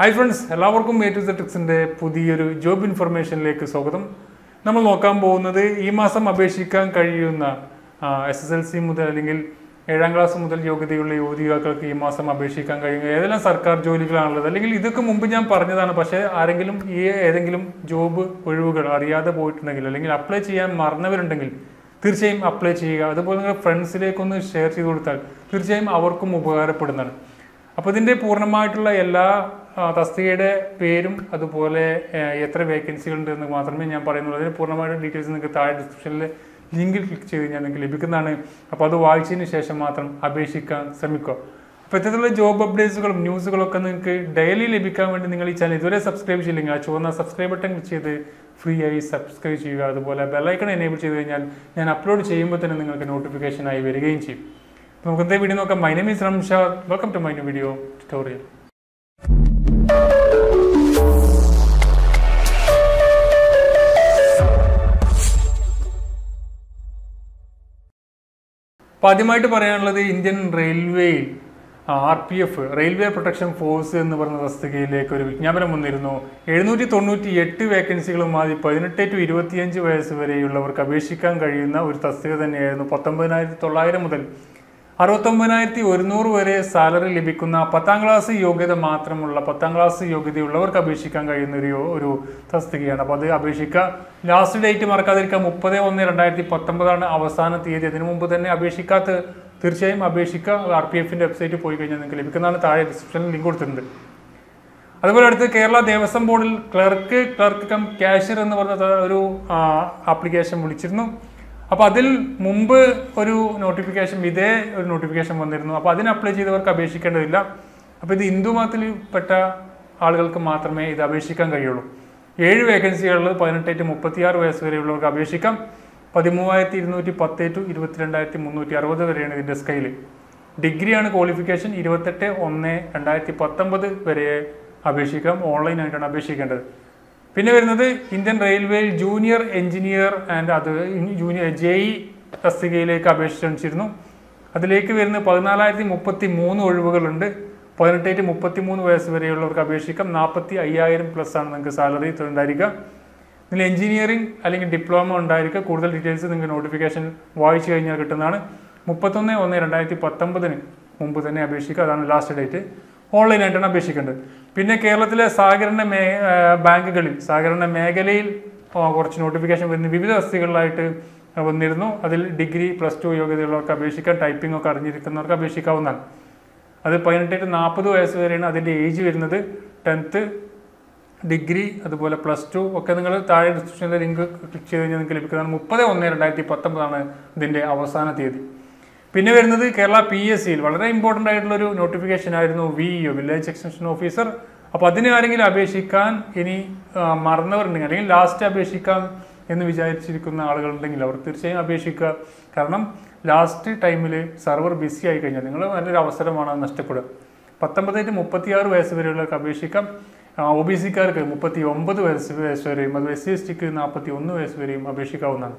Hi friends എല്ലാവർക്കും A to സെറ്റിക്സിന്റെ പുതിയൊരു ജോബ് ഇൻഫർമേഷനിലേക്ക് സ്വാഗതം. നമ്മൾ നോക്കാൻ പോകുന്നത് ഈ മാസം അപേക്ഷിക്കാൻ കഴിയുന്ന എസ് എസ് എൽ സി മുതൽ അല്ലെങ്കിൽ ഏഴാം ക്ലാസ് മുതൽ യോഗ്യതയുള്ള യുവതികൾക്ക് ഈ മാസം അപേക്ഷിക്കാൻ കഴിയുന്ന ഏതെല്ലാം സർക്കാർ ജോലികളാണുള്ളത്? അല്ലെങ്കിൽ ഇതൊക്കെ മുമ്പ് ഞാൻ പറഞ്ഞതാണ് പക്ഷേ ആരെങ്കിലും ഈ ഏതെങ്കിലും ജോബ് ഒഴിവുകൾ അറിയാതെ പോയിട്ടുണ്ടെങ്കിൽ അല്ലെങ്കിൽ അപ്ലൈ ചെയ്യാൻ മറന്നവരുണ്ടെങ്കിൽ തീർച്ചയായും അപ്ലൈ ചെയ്യുക. അതുപോലെ നിങ്ങൾ ഫ്രണ്ട്സിലേക്കൊന്ന് ഷെയർ ചെയ്ത് കൊടുത്താൽ തീർച്ചയായും അവർക്കും ഉപകാരപ്പെടുന്നതാണ്. അപ്പോൾ ഇതിന്റെ പൂർണമായിട്ടുള്ള എല്ലാ തസ്തികയുടെ പേരും അതുപോലെ എത്ര വേക്കൻസികൾ ഉണ്ട് എന്ന് മാത്രമേ ഞാൻ പറയുന്നുള്ളൂ. അതിന് പൂർണമായിട്ട് ഡീറ്റെയിൽസ് നിങ്ങൾക്ക് താഴെ ഡിസ്ക്രിപ്ഷനിൽ ലിങ്കിൽ ക്ലിക്ക് ചെയ്ത് കഴിഞ്ഞാൽ നിങ്ങൾക്ക് ലഭിക്കുന്നതാണ്. അപ്പോൾ അത് വായിച്ചതിന് ശേഷം മാത്രം അപേക്ഷിക്കാൻ ശ്രമിക്കുക. അപ്പോൾ ഇത്തരത്തിലുള്ള ജോബ് അപ്ഡേറ്റ്സുകളും ന്യൂസുകളൊക്കെ നിങ്ങൾക്ക് ഡെയിലി ലഭിക്കാൻ വേണ്ടി നിങ്ങൾ ഈ ചാനൽ ഇതുവരെ സബ്സ്ക്രൈബ് ചെയ്യില്ലെങ്കിൽ ആ ചുവന്ന സബ്സ്ക്രൈബ് ബട്ടൺ ക്ലിക്ക് ചെയ്ത് ഫ്രീ ആയി സബ്സ്ക്രൈബ് ചെയ്യുക. അതുപോലെ ബെല്ലൈക്കൺ എനേബിൾ ചെയ്ത് കഴിഞ്ഞാൽ ഞാൻ അപ്ലോഡ് ചെയ്യുമ്പോൾ തന്നെ നിങ്ങൾക്ക് നോട്ടിഫിക്കേഷൻ ആയി വരികയും ചെയ്യും. നമുക്ക് എന്താ വീഡിയോ നോക്കാം. My name Ramshad welcome to my new video tutorial അപ്പോൾ ആദ്യമായിട്ട് പറയാനുള്ളത് ഇന്ത്യൻ റെയിൽവേയിൽ R P F railway protection force എന്ന് പറയുന്ന തസ്തികയിലേക്ക് ഒരു വിജ്ഞാപനം വന്നിരുന്നു. എഴുന്നൂറ്റി തൊണ്ണൂറ്റി എട്ട് വേക്കൻസികളുമായി പതിനെട്ട് ടു ഇരുപത്തിയഞ്ച് വയസ്സ് വരെയുള്ളവർക്ക് അപേക്ഷിക്കാൻ കഴിയുന്ന ഒരു തസ്തിക തന്നെയായിരുന്നു പത്തൊമ്പതിനായിരത്തി തൊള്ളായിരം മുതൽ അറുപത്തൊമ്പതിനായിരത്തി ഒരുന്നൂറ് വരെ സാലറി ലഭിക്കുന്ന പത്താം ക്ലാസ് യോഗ്യത മാത്രമുള്ള പത്താം ക്ലാസ് യോഗ്യതയുള്ളവർക്ക് അപേക്ഷിക്കാൻ കഴിയുന്ന ഒരു ഒരു തസ്തികയാണ്. അപ്പോൾ അത് അപേക്ഷിക്കുക. ലാസ്റ്റ് ഡേറ്റ് മറക്കാതിരിക്കുക. മുപ്പത് ഒന്ന് രണ്ടായിരത്തി പത്തൊമ്പതാണ് അവസാന തീയതി. അതിനു മുമ്പ് തന്നെ അപേക്ഷിക്കാത്ത തീർച്ചയായും അപേക്ഷിക്കുക. ആർ പി എഫിന്റെ വെബ്സൈറ്റിൽ പോയി കഴിഞ്ഞാൽ നിങ്ങൾക്ക് ലഭിക്കുന്നതാണ്. താഴെ ഡിസ്ക്രിപ്ഷനിൽ ലിങ്ക് കൊടുത്തിട്ടുണ്ട്. അതുപോലെ അടുത്ത് കേരള ദേവസ്വം ബോർഡിൽ ക്ലർക്ക് ക്ലർക്ക് കം ക്യാഷ്യർ എന്ന് പറഞ്ഞ ഒരു ആപ്ലിക്കേഷൻ വിളിച്ചിരുന്നു. അപ്പോൾ അതിൽ മുമ്പ് ഒരു നോട്ടിഫിക്കേഷൻ ഇതേ ഒരു നോട്ടിഫിക്കേഷൻ വന്നിരുന്നു. അപ്പോൾ അതിന് അപ്ലൈ ചെയ്തവർക്ക് അപേക്ഷിക്കേണ്ടതില്ല. അപ്പോൾ ഇത് ഹിന്ദു മതത്തിൽ പെട്ട ആളുകൾക്ക് മാത്രമേ ഇത് അപേക്ഷിക്കാൻ കഴിയുള്ളൂ. ഏഴ് വേക്കൻസികളിൽ പതിനെട്ട് ടു മുപ്പത്തിയാറ് വയസ്സ് വരെയുള്ളവർക്ക് അപേക്ഷിക്കാം. പതിമൂവായിരത്തി ഇരുന്നൂറ്റി പത്ത് ടു ഇരുപത്തിരണ്ടായിരത്തി മുന്നൂറ്റി അറുപത് വരെയാണ് ഇതിന്റെ സ്കെയിൽ ഡിഗ്രിയാണ് ക്വാളിഫിക്കേഷൻ ഇരുപത്തെട്ട് ഒന്ന് രണ്ടായിരത്തി പത്തൊമ്പത് വരെ അപേക്ഷിക്കാം. ഓൺലൈനായിട്ടാണ് അപേക്ഷിക്കേണ്ടത്. പിന്നെ വരുന്നത് ഇന്ത്യൻ റെയിൽവേയിൽ ജൂനിയർ എഞ്ചിനീയർ ആൻഡ് അത് ജൂനിയർ ജെ ഇ തസ്തികയിലേക്ക് അപേക്ഷിച്ചിരുന്നു അതിലേക്ക് വരുന്ന പതിനാലായിരത്തി മുപ്പത്തി മൂന്ന് ഒഴിവുകളുണ്ട്. പതിനെട്ട് ടു മുപ്പത്തി മൂന്ന് വയസ്സ് വരെയുള്ളവർക്ക് അപേക്ഷിക്കാം. നാൽപ്പത്തി അയ്യായിരം പ്ലസ് ആണ് നിങ്ങൾക്ക് സാലറി ഉണ്ടായിരിക്കുക ഇതിൽ എഞ്ചിനീയറിംഗ് അല്ലെങ്കിൽ ഡിപ്ലോമ ഉണ്ടായിരിക്കുക. കൂടുതൽ ഡീറ്റെയിൽസ് നിങ്ങൾക്ക് നോട്ടിഫിക്കേഷൻ വായിച്ചു കഴിഞ്ഞാൽ കിട്ടുന്നതാണ്. മുപ്പത്തൊന്ന് ഒന്ന് രണ്ടായിരത്തി പത്തൊമ്പതിന് മുമ്പ് തന്നെ അപേക്ഷിക്കുക. അതാണ് ലാസ്റ്റ് ഡേറ്റ് ഓൺലൈനായിട്ടാണ് അപേക്ഷിക്കേണ്ടത്. പിന്നെ കേരളത്തിലെ സഹകരണ മേ ബാങ്കുകളിൽ സഹകരണ മേഖലയിൽ കുറച്ച് നോട്ടിഫിക്കേഷൻ വരുന്ന വിവിധ വസ്തുക്കളിലായിട്ട് വന്നിരുന്നു. അതിൽ ഡിഗ്രി പ്ലസ് ടു യോഗ്യതയുള്ളവർക്ക് അപേക്ഷിക്കാൻ ടൈപ്പിംഗ് ഒക്കെ അറിഞ്ഞിരിക്കുന്നവർക്ക് അപേക്ഷിക്കാവുന്നതാണ്. അത് പതിനെട്ട് ടു നാൽപ്പത് വയസ്സ് വരെയാണ് അതിന്റെ ഏജ് വരുന്നത്. ടെൻത്ത് ഡിഗ്രി അതുപോലെ പ്ലസ് ടു ഒക്കെ നിങ്ങൾ താഴെ ഡിസ്ക്രിപ്ഷനിലെ ലിങ്ക് ക്ലിക്ക് ചെയ്ത് കഴിഞ്ഞാൽ നിങ്ങൾക്ക് ലഭിക്കുന്നതാണ്. മുപ്പത് ഒന്ന് രണ്ടായിരത്തി പത്തൊമ്പതാണ് ഇതിന്റെ അവസാന തീയതി. പിന്നെ വരുന്നത് കേരള പി എസ് സിയിൽ വളരെ ഇമ്പോർട്ടന്റ് ആയിട്ടുള്ളൊരു നോട്ടിഫിക്കേഷൻ ആയിരുന്നു V E O village extension officer അപ്പോൾ അതിന് ആരെങ്കിലും അപേക്ഷിക്കാൻ ഇനി മറന്നവരുണ്ടെങ്കിൽ അല്ലെങ്കിൽ ലാസ്റ്റ് അപേക്ഷിക്കാം എന്ന് വിചാരിച്ചിരിക്കുന്ന ആളുകളുണ്ടെങ്കിൽ അവർ തീർച്ചയായും അപേക്ഷിക്കുക. കാരണം ലാസ്റ്റ് ടൈമിൽ സെർവർ ബിസി ആയി കഴിഞ്ഞാൽ നിങ്ങൾ നല്ലൊരു അവസരമാണ് നഷ്ടപ്പെടുക. പത്തൊമ്പത് ടു മുപ്പത്തിയാറ് വയസ്സ് വരെയുള്ളവർക്ക് അപേക്ഷിക്കാം. ഒ ബി സിക്കാർക്ക് മുപ്പത്തി ഒമ്പത് വയസ്സ് വയസ്സ് വരെയും അത് എസ് സി എസ് ടിക്ക് നാൽപ്പത്തി ഒന്ന് വയസ്സ് വരെയും അപേക്ഷിക്കാവുന്നതാണ്.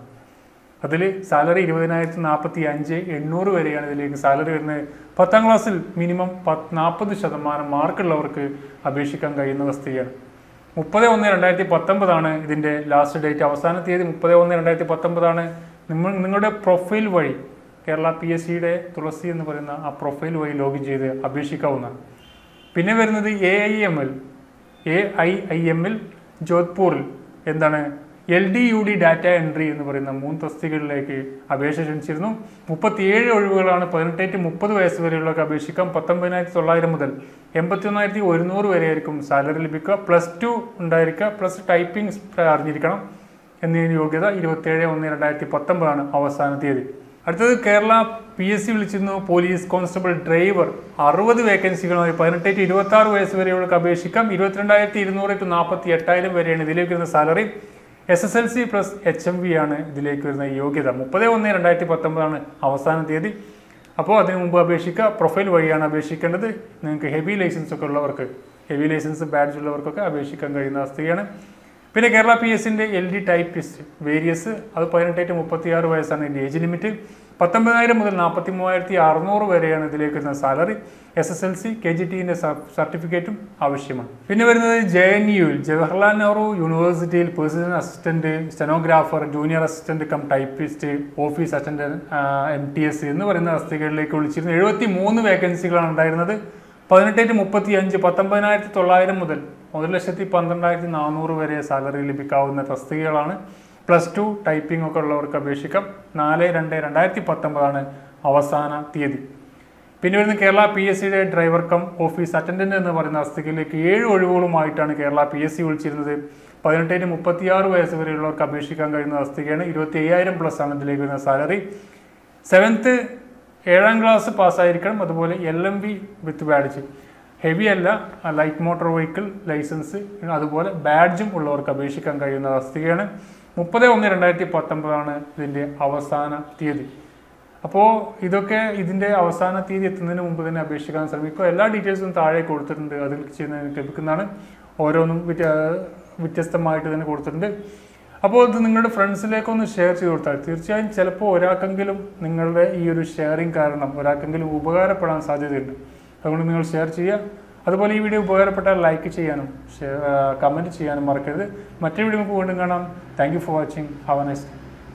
അതിൽ സാലറി ഇരുപതിനായിരത്തി നാൽപ്പത്തി അഞ്ച് എണ്ണൂറ് വരെയാണ് ഇതിലേക്ക് സാലറി വരുന്നത്. പത്താം ക്ലാസ്സിൽ മിനിമം പത്ത് നാൽപ്പത് ശതമാനം മാർക്കുള്ളവർക്ക് അപേക്ഷിക്കാൻ കഴിയുന്ന അവസ്ഥയാണ്. മുപ്പത് ഒന്ന് രണ്ടായിരത്തി പത്തൊമ്പതാണ് ഇതിന്റെ ലാസ്റ്റ് ഡേറ്റ് അവസാന തീയതി മുപ്പത് ഒന്ന് രണ്ടായിരത്തി പത്തൊമ്പതാണ്. നിങ്ങൾ നിങ്ങളുടെ പ്രൊഫൈൽ വഴി കേരള പി എസ് സിയുടെ തുളസി എന്ന് പറയുന്ന ആ പ്രൊഫൈൽ വഴി ലോഗിൻ ചെയ്ത് അപേക്ഷിക്കാവുന്ന പിന്നെ വരുന്നത് A I M L A I I എമ്മിൽ ജോധ്പൂറിൽ. എന്താണ്? L D U D data entry എന്ന് പറയുന്ന മൂന്ന് തസ്തികകളിലേക്ക് അപേക്ഷ ക്ഷണിച്ചിരുന്നു. മുപ്പത്തിയേഴ് ഒഴിവുകളാണ് പതിനെട്ട് ടു മുപ്പത് വയസ്സ് വരെയുള്ളവർക്ക് അപേക്ഷിക്കാം. പത്തൊമ്പതിനായിരത്തി തൊള്ളായിരം മുതൽ എൺപത്തി ഒന്നായിരത്തി ഒരുന്നൂറ് വരെ ആയിരിക്കും സാലറി ലഭിക്കുക. പ്ലസ് ടു ഉണ്ടായിരിക്കുക. പ്ലസ് ടൈപ്പിംഗ് അറിഞ്ഞിരിക്കണം എന്നതിന് യോഗ്യത ഇരുപത്തിയേഴ് ഒന്ന് രണ്ടായിരത്തി പത്തൊമ്പതാണ് അവസാന തീയതി. അടുത്തത് കേരള പി എസ് സി വിളിച്ചിരുന്നു. പോലീസ് കോൺസ്റ്റബിൾ ഡ്രൈവർ അറുപത് വേക്കൻസികളുമായി പതിനെട്ട് ടു ഇരുപത്തി ആറ് വയസ്സ് വരെയുള്ളവർക്ക് അപേക്ഷിക്കാം. ഇരുപത്തിരണ്ടായിരത്തി ഇരുന്നൂറ് ടു നാൽപ്പത്തി എട്ടായിരം വരെയാണ് ഇതിലേക്ക് വരുന്ന salary. S S L C plus H M V ആണ് ഇതിലേക്ക് വരുന്ന യോഗ്യത. മുപ്പത് ഒന്ന് രണ്ടായിരത്തി പത്തൊമ്പതാണ് അവസാന തീയതി. അപ്പോൾ അതിനു മുമ്പ് അപേക്ഷിക്കുക. പ്രൊഫൈൽ വഴിയാണ് അപേക്ഷിക്കേണ്ടത്. നിങ്ങൾക്ക് ഹെവി ലൈസൻസ് ഒക്കെ ഉള്ളവർക്ക് ഹെവി ലൈസൻസ് ബാഡ്ജ് ഉള്ളവർക്കൊക്കെ അപേക്ഷിക്കാൻ കഴിയുന്ന അവസ്ഥയാണ്. പിന്നെ കേരള പി എസിന്റെ എൽ ഡി ടൈപ്പിസ്റ്റ് വേരിയസ് അത് പതിനെട്ട് ടു മുപ്പത്തിയാറ് വയസ്സാണ് ഇതിന്റെ ഏജ് ലിമിറ്റ് പത്തൊമ്പതിനായിരം മുതൽ നാൽപ്പത്തി മൂവായിരത്തി അറുന്നൂറ് വരെയാണ് ഇതിലേക്ക് വരുന്ന salary S S L C K G ടിന്റെ സർട്ടിഫിക്കറ്റും ആവശ്യമാണ്. പിന്നെ വരുന്നത് ജെ എൻ യുവിൽ ജവഹർലാൽ നെഹ്റു യൂണിവേഴ്സിറ്റിയിൽ personal assistant stenographer junior assistant cum typist office attendant M T S എന്ന് പറയുന്ന തസ്തികകളിലേക്ക് വിളിച്ചിരുന്നു എഴുപത്തി മൂന്ന് വേക്കൻസികളാണ് ഉണ്ടായിരുന്നത്. പതിനെട്ട് ടു മുപ്പത്തി അഞ്ച് പത്തൊമ്പതിനായിരത്തി തൊള്ളായിരം മുതൽ ഒരു ലക്ഷത്തി പന്ത്രണ്ടായിരത്തി നാനൂറ് വരെ സാലറി ലഭിക്കാവുന്ന തസ്തികകളാണ്. പ്ലസ് ടു ടൈപ്പിംഗ് ഒക്കെ ഉള്ളവർക്ക് അപേക്ഷിക്കാം. നാല് രണ്ട് രണ്ടായിരത്തി പത്തൊമ്പതാണ് അവസാന തീയതി. പിന്നെ വരുന്ന കേരള പി എസ് സിയുടെ ഡ്രൈവർ കം ഓഫീസ് അറ്റൻഡന്റ് എന്ന് പറയുന്ന തസ്തികയിലേക്ക് ഏഴ് ഒഴിവുകളുമായിട്ടാണ് കേരള പി എസ് സി വിളിച്ചിരുന്നത്. പതിനെട്ടിന് മുപ്പത്തിയാറ് വയസ്സ് വരെയുള്ളവർക്ക് അപേക്ഷിക്കാൻ കഴിയുന്ന തസ്തികയാണ് ഇരുപത്തി അയ്യായിരം പ്ലസ് ആണ് ഇതിലേക്ക് വരുന്ന സാലറി സെവൻത്ത് ഏഴാം ക്ലാസ് പാസ്സായിരിക്കണം അതുപോലെ L M V with badge heavy അല്ല ലൈറ്റ് മോട്ടോർ വെഹിക്കിൾ ലൈസൻസ് അതുപോലെ ബാഡ്ജും ഉള്ളവർക്ക് അപേക്ഷിക്കാൻ കഴിയുന്ന തസ്തികയാണ് മുപ്പത് ഒന്ന് രണ്ടായിരത്തി പത്തൊമ്പതാണ് ഇതിന്റെ അവസാന തീയതി. അപ്പോൾ ഇതൊക്കെ ഇതിന്റെ അവസാന തീയതി എത്തുന്നതിന് മുമ്പ് തന്നെ അപേക്ഷിക്കാൻ ശ്രമിക്കുക. എല്ലാ ഡീറ്റെയിൽസും താഴെ കൊടുത്തിട്ടുണ്ട്. അതിൽ ചെയ്യുന്നതിന് ലഭിക്കുന്നതാണ്. ഓരോന്നും വ്യത്യ- വ്യത്യസ്തമായിട്ട് തന്നെ കൊടുത്തിട്ടുണ്ട്. അപ്പോൾ ഇത് നിങ്ങളുടെ ഫ്രണ്ട്സിലേക്കൊന്ന് ഷെയർ ചെയ്ത് കൊടുത്താൽ തീർച്ചയായും ചിലപ്പോൾ ഒരാൾക്കെങ്കിലും നിങ്ങളുടെ ഈ ഒരു ഷെയറിങ് കാരണം ഒരാൾക്കെങ്കിലും ഉപകാരപ്പെടാൻ സാധ്യതയുണ്ട്. അതുകൊണ്ട് നിങ്ങൾ ഷെയർ ചെയ്യുക. അതുപോലെ ഈ വീഡിയോ ഉപകാരപ്പെട്ടാൽ ലൈക്ക് ചെയ്യാനും കമന്റ് ചെയ്യാനും മറക്കരുത്. മറ്റൊരു വീഡിയോ നമുക്ക് വീണ്ടും കാണാം. Thank for watching have a nice